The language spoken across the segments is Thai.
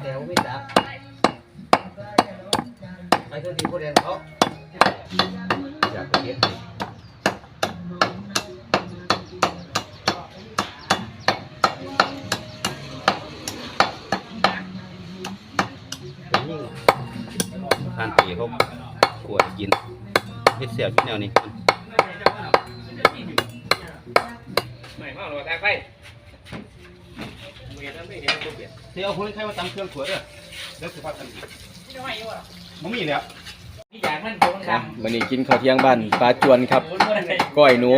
แต่ว่าไม่จับไปเท่าที่ผู้เรียนเขาอยากไปเรียนเป็นยิ่งทานปีเขาขวดกินเฮ็ดเสียบอยู่แนวนี้ไม่มาหรอกทางไฟ เมียนั้นไม่เห็นตัวเปลี่ยนเสียเอาคนไข้มาตำเครื่องขวดเด้อแล้วสิพักกันอีกบ่มีแล้วนี่อยากมันโดนดอะวันนี้กินข้าวเที่ยงบ้านปลาจวนครับ ก้อยหนู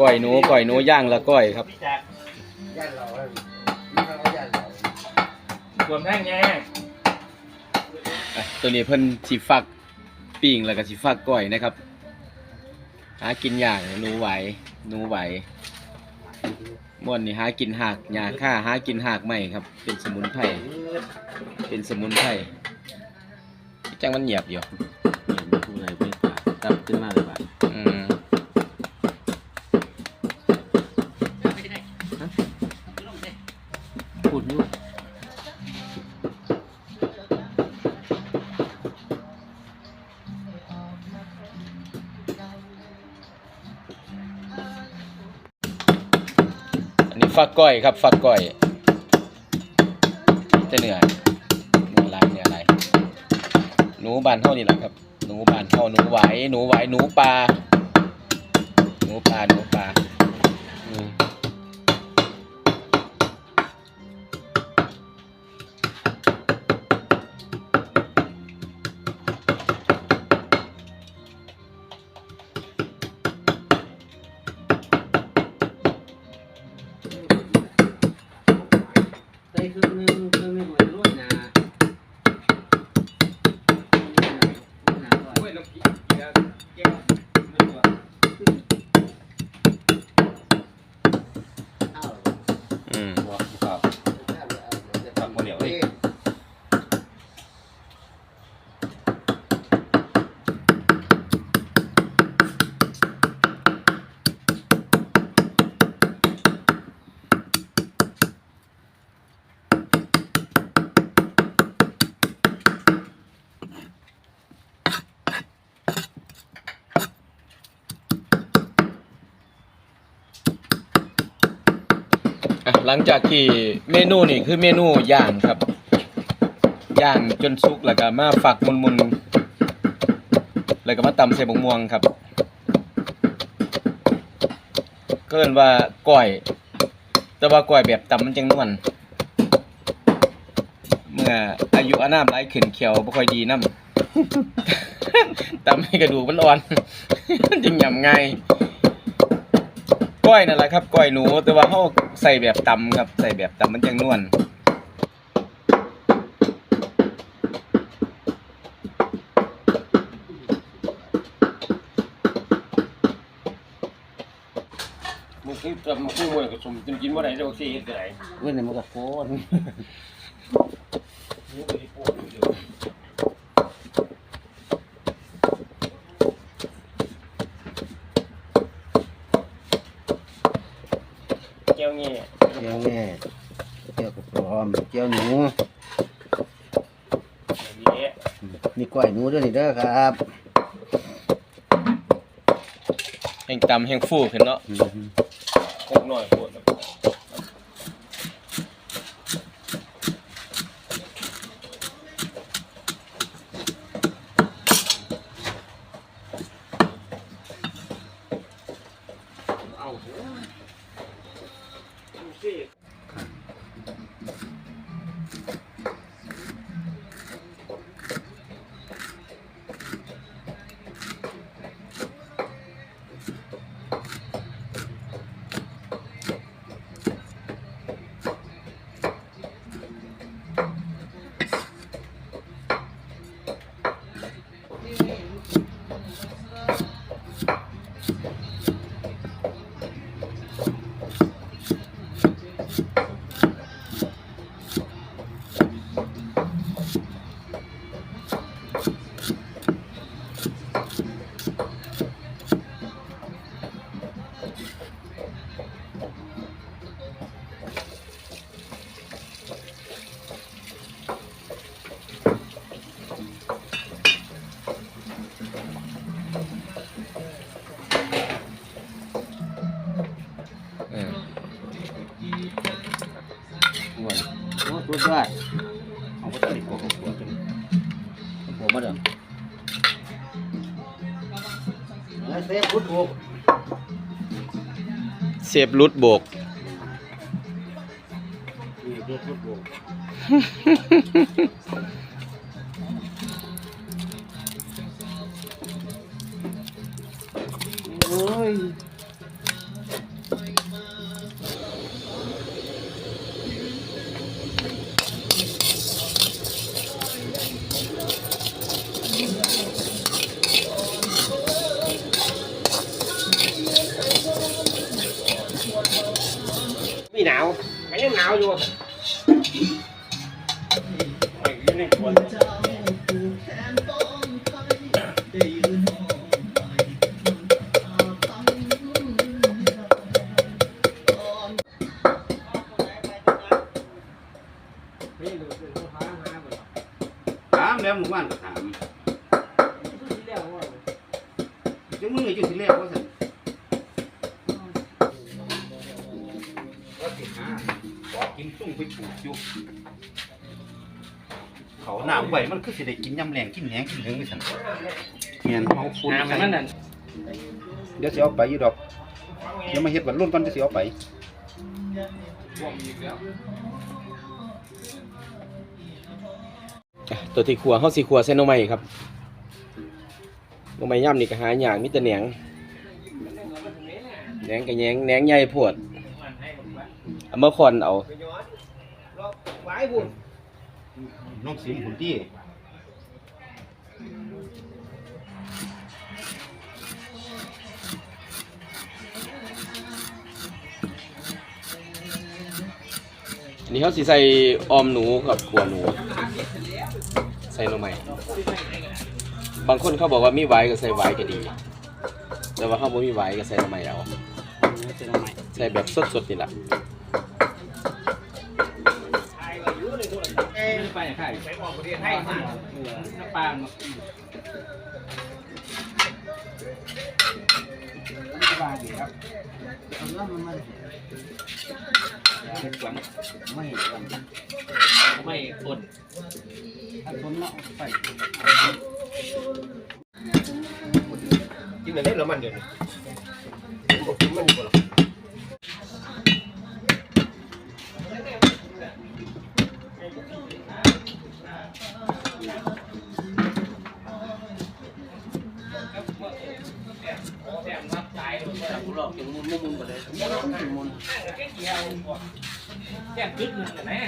ก้อยหนูก้อยหนูย่างละก้อยครับจากย่านเราอะนี่เขาก็ย่านเรารวมทั้งไงอะตัวนี้เพิ่นสิฟักปิ้งแล้วก็สิฟักก้อยนะครับหากินอย่างหนูไหวหนูไหว ม่วนนี่หากินหากหญ้าค่าหากินหากใหม่ครับ เป็นสมุนไพรเป็นสมุนไพรจังมันเหยียบอยู่ผู้ใดไปตาตับขึ้นมาเลย อันนี้ฟักก้อยครับฟักก้อยจะเหนื่อยเนื้อลายเนื้อลายหนูบานเท่านี่แหละครับ หนูบานเท่าหนูไหวหนูไหวหนูปลาหนูปลาหนูปลา อืมใส่ครึ่งหนึงครึ่งหนึงเหมือนรุ่นนาหนาก่อน เว้ยน้ำพริกเดี๋ยวเก็บไม่ตัว อ้าว อืม บ่ครับ ทำคนเดียวเลย อะห ลังจากที่เมนูนี่คือเมนูย่างครับ ย่างจนสุกแล้วก็มาฝักมุนๆแล้วก็มาตำใส่บงม่วงครับเรียกว่าก้อย แต่ว่าก้อยแบบตำมันจังนวลเมื่ออายุอานามหลายขึ้นเขียวบ่ค่อยดีน้ำตำให้กระดูกมันอ่อน จึงยำง่าย ก้อยนั่นแหละครับก้อยหนูแต่ว่าเขาใส่แบบตำครับ ใส่แบบตำมันจังนวลมึงคือตำคือมื้อก็สมกินกินบ่ได้เด้อสิเฮ็ดได้เว้ยเนี่ยมันก็โคตร เจียวงี้ เจียวแง่เจียวกระพร้อม เจียวหนูนี่ก้วยหนูด้วยนี่เด้อครับแห้งตำแห้งฟูขึ้นเนาะหกหน่อยปวดอ เซฟรุดโบก นี่เซ่พุทธบุกโอ้ย ไอ้ เขาหน้าไหวมันคือสิได้กินยำแรงกินแหนงกินเหลืองไปสั่นเมียนเฮาฟุ้นน้ำใส่มันนั่นเดี๋ยวสิเอาไปอยู่ดอกเดี๋ยวมาเฮ็ดวันรุ่นก่อนจะสิเอาไปอะตัวที่ขัวเฮาสิขัวใส่หน่อไม้ครับหน่อไม้ย่ำนี่ก็หาหยางมีแต่แหนงแหนงก็แหนงแหนงใหญ่โพดเอามาคอนเอา ไว้บุญ น้องสิมหุ่นที่อันนี้เขาสิใส่ออมหนูกับขัวหนู ใส่หน่อไม้บางคนเขาบอกว่ามีไว้ก็ใส่ไว้ก็ดี แต่ว่าเขาบ่มีไว้ก็ใส่หน่อไม้เอาใส่แบบสดๆนี่แหละ ไปไข่ไปออกประเทศไทยมาน้ำปลาบาดีครับเอาเรื่องมันมาเป็นสวนไม่เห็นกันไม่คนถ้าคนเนาะไปกินอะไรแล้วมันเดี๋ยวนี้บอกกินมันก่อน ถึงมุนมุนไปเลยถึงมุนแค่คึกนึงนะ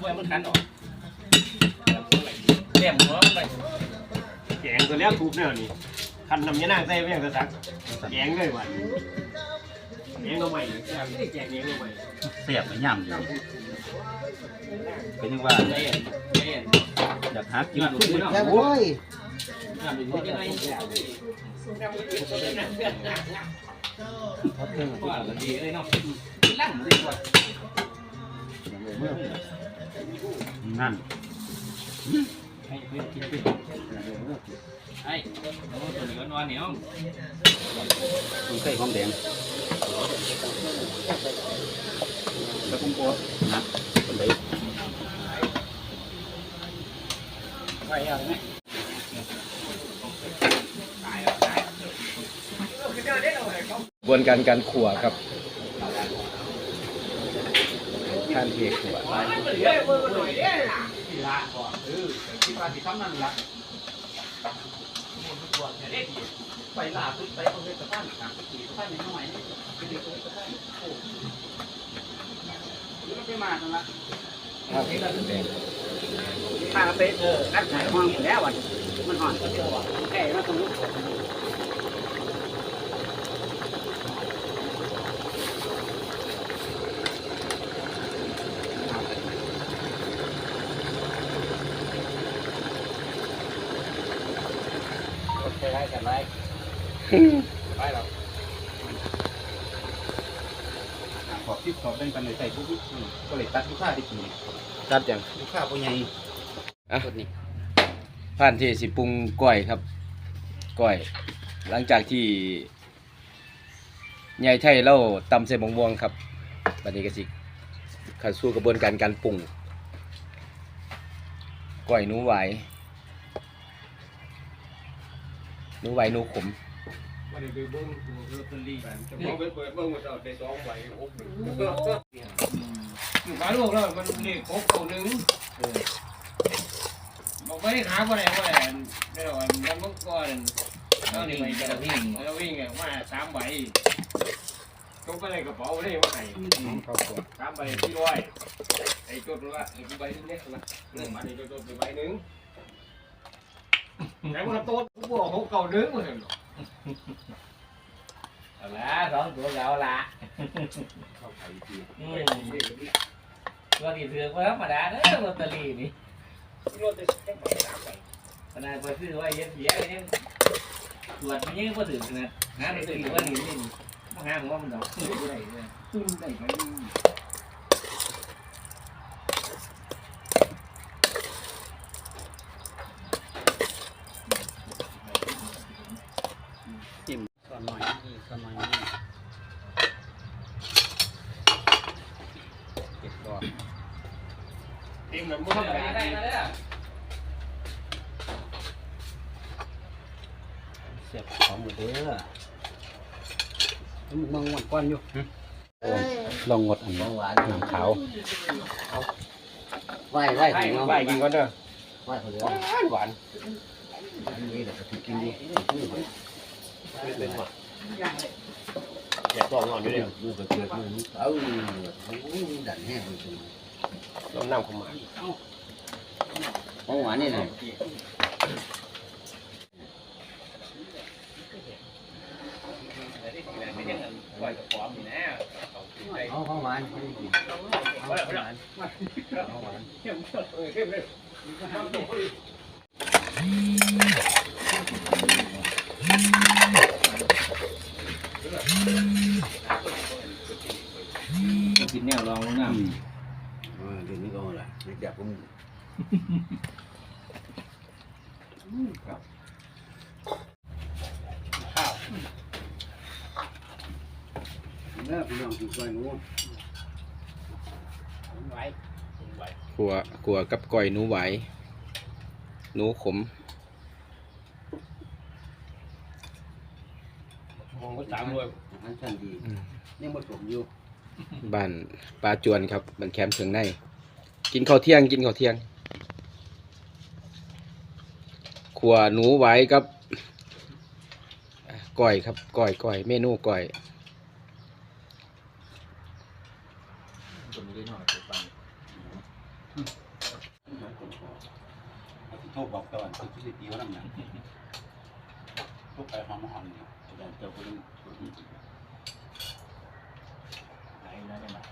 ช่วยมันคันออกแหลมหัวมันไปแกงตัวเลี้ยงทุบเนี่ยนี่คันนำยานางใส่ไม่ยังจะซักแกงเลยวันแกงเราใหม่ไม่ได้แกงแกงเราใหม่เสียบไปย่ำอยู่เป็นยังว่าอยากหากินย้อนขึ้น ดูไปเนาะแค่อ้ยย้อนแล้วดีเลยเนาะลั่งดีกว่านั่นให้เพื่อนกินไปไอ้ตัวเหลือนอนเหนียวต้องใส่หอมแดงแล้วผมก็นะคนใดไปเอาไหม กระบวนการการขั่วครับท่านเทขั่วไปลาไปเอาเฮ็ดสะพานกลางไปขี่สะพานนิดหน่อยไปเด็กตรงสะพานโอ้ยมันไปมานั่นละครับแดงถ้าไปเอออัดใส่ห้องอยู่แล้ววันมันห่อนแค่มาตรงนี้ ไปไล่กันไล่ ไปหรอขอบที่ขอบเป็นกันเลยใส่ทุกก็เลยตัดลูกค้าที่กินตัดยังลูกค้าผู้ใหญ่อะผ่านที่สิปรุงก้อยครับก้อย หลังจากที่ยายไทยเล่าตำใส่บงม่วงครับบัดนี้ก็สิเข้าสู่กระบวนการการปรุงก้อยหนูไหวหนูไหวหนูขม ไม่ได้ไปเบิ้งลอตเตอรี่กันจะมองไปเปิดเบิ้งว่าเราได้สองใบโอ้โหอยู่บ้านลูกแล้วมันเลขครบตัวหนึ่งบอกไม่ได้หาว่าอะไรว่าอะไรได้หรอกมันมันก็เอานี่ไปจะวิ่งแล้ววิ่งไงมาสามใบจงไปในกระเป๋าได้ว่าไงสามใบที่ร้อยไอ้จดว่าไอ้ใบนึงเนี่ยนะหนึ่งมันไอ้จดไปใบหนึ่งไหนมันโต๊ดกูบอกเขาเก่าหนึ่งเลย เอาละสองตัวเอาละอืมตัวที่ถือว่าธรรมดาเด้อลอตเตอรี่นี่ขนาดไปซื้อไว้เย็นเสียยังตรวจมันยังบ่ถึงนะหาได้ถือว่านี่นี่มาหาว่ามันดอกซื้อบ่ได้เลยซื้อได้ไป จิ้มส่วนหน่อยนี่ส่วนหน่อยนี่เก็บก่อน ทีมนั้นมัน ทำ ทำ อะ อะไร ไร ได้มาเด้อ เสียบของหมดเด้อ มึงมองวันก้อนอยู่ลองงดอันนี้น้ำขาวไหวไหวถึงไปกินก่อนเด้อไหวเขาเลยหวานหวานนี่เดี๋ยวจะกินดีอยากลองนอนอยู่เนี่ยดูกระเกิดมือเอ้าโอ้ยดันแห้งเลยลองน้ำเข้ามาของหวานนี่นะ ปล่อยกับพร้อมนี่นะเอาของหวานไม่ได้กินเอาของหวานของหวานกินแนวลองลงน้อ่าเดี๋ยวนี้ก็อะไรไม่จับผมเนื้อพี่น้องกินกล้วยหนูขัวขัวกับก้อยหนูไหวหนูขมมองก็ตามด้วยอาหารชั้นดียังผสมอยู่บ้านปลาจวนครับบ้านแคมป์เชิงใน กินข้าวเที่ยงกินข้าวเที่ยงขัวหนูไหวกับอะก้อยครับก้อยก้อยเมนูก้อยำตัวนี้ได้หน่อยตัวฟังโทษบอกตะวันคือที่ตีว่าน้ำหนักทุกไปหอมหอมเนี่ยอาจารย์เจ้าคนไหนนะเนี่ยมา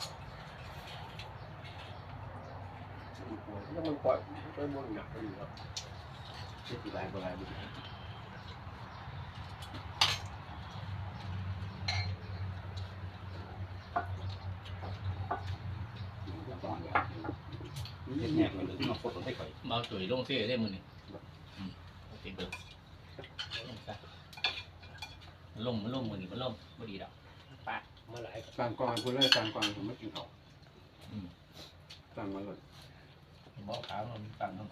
แล้วมันปล่อยไปบนหนักไปอยู่ครับเจ็ดสิบลายกว่าลาย บุตรแหกมันเลยมาโคตรให้ก่อยมาตุ๋ยลงเสียได้มือนี่ติดเบิกลงซะมันลงมันลงมือนี่มันลงไม่ดีดอกปาดมาหลายสั่งกองคุณเลยสั่งกองผมไม่กินเขาสั่งมาเลยบอกขาวมันฟังต้อง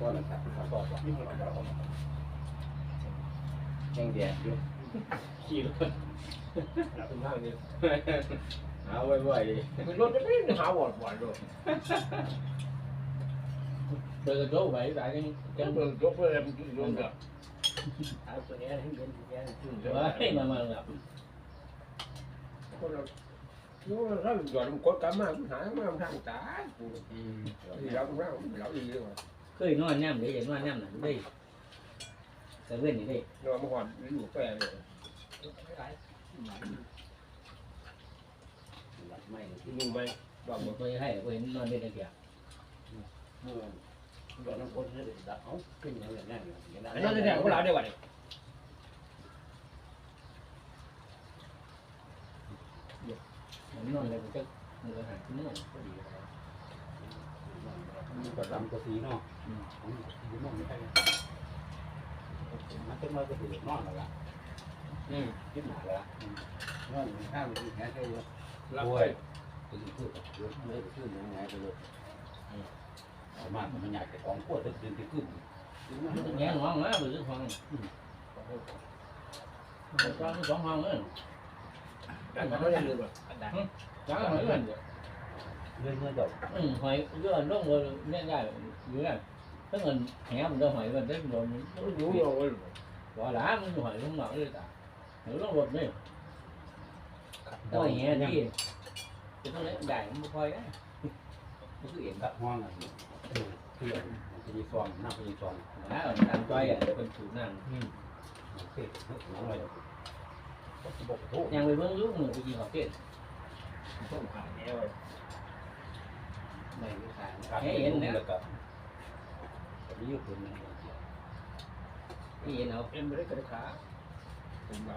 ก้อนนะครับก้อนแกงแดดอยู่ ขี่รถหลับเป็นทางนี้หาไว้ไว้มันรถจะไม่ได้หาหวอดหวานด้วยเจอโจ้ไว้สายยังยัยังงเบิ่งยกเลยมันรถแบบเอาตัวนี้ให้เย็นตัวนี้เฮ้ยมามาแบบคนเราโน้ถ้าหย่อนมันกดกลับมามันหายมาทางตาที่เราเราเราอีกเลยเคยนอนย่ำเลยอย่างนอนย่ำน่ะได้ แต่เว้นนี่ได้นอนมาก่อนอยู่แปรเลยไม่ดูไหมว่าผมเคยให้เคยนอนได้แต่เดียวเมื่อหยอดน้ำก้นให้เด็กดับเอาขึ้นอย่างนี้นั่นอย่างนั้นอันนั้นจะแดงก็เราได้วันนี้ผมนอนเลยผมก็มือหายขึ้นนอนพอดีมันก็ดำก็สีเนาะผมมองไม่ได้ มันเป็นมาก็ถือนอนแล้วล่ะอืมคิดหนาแล้วนอนข้างที่แค่เท่ารับโอ้ไปยถึงคือรถเลยขึ้นยังไงไปเลยสามารถมันอยากจะของขวดดึงไปขึ้นแง่งห้องนะหรือห้องสองสองห้องเลยแต่มันไม่ได้ลืมหรอกจ้าหอยเงินเรื่อยเรื่อยดอกอืมหอยเรื่องลงเลยเนี่ยได้อยู่ได้ถ้าเงินแหงมันจะหอยมันได้โดนรู้เราว่าบ่หลามันหอยลงหนักเลยตาหอยลงรถนี่ตัวแหงนี่จะต้องเล่นได้มันค่อยได้ มันคือเอ็นกับห้องอะเพื่อนมันจะมีซองหน้าจะมีซองนะตามใจอะเป็นสูตรนั่นโอเคน้องอะไรก็จะบอกโทษยังไปเบิ่งลูกหนู ไปกินข้าวเก็ดต้องขายแล้วไม่เห็นนนะแล้วก็มีอยู่คนนึงให้เห็นเอาเอ็นไม่ได้กระขาผมมา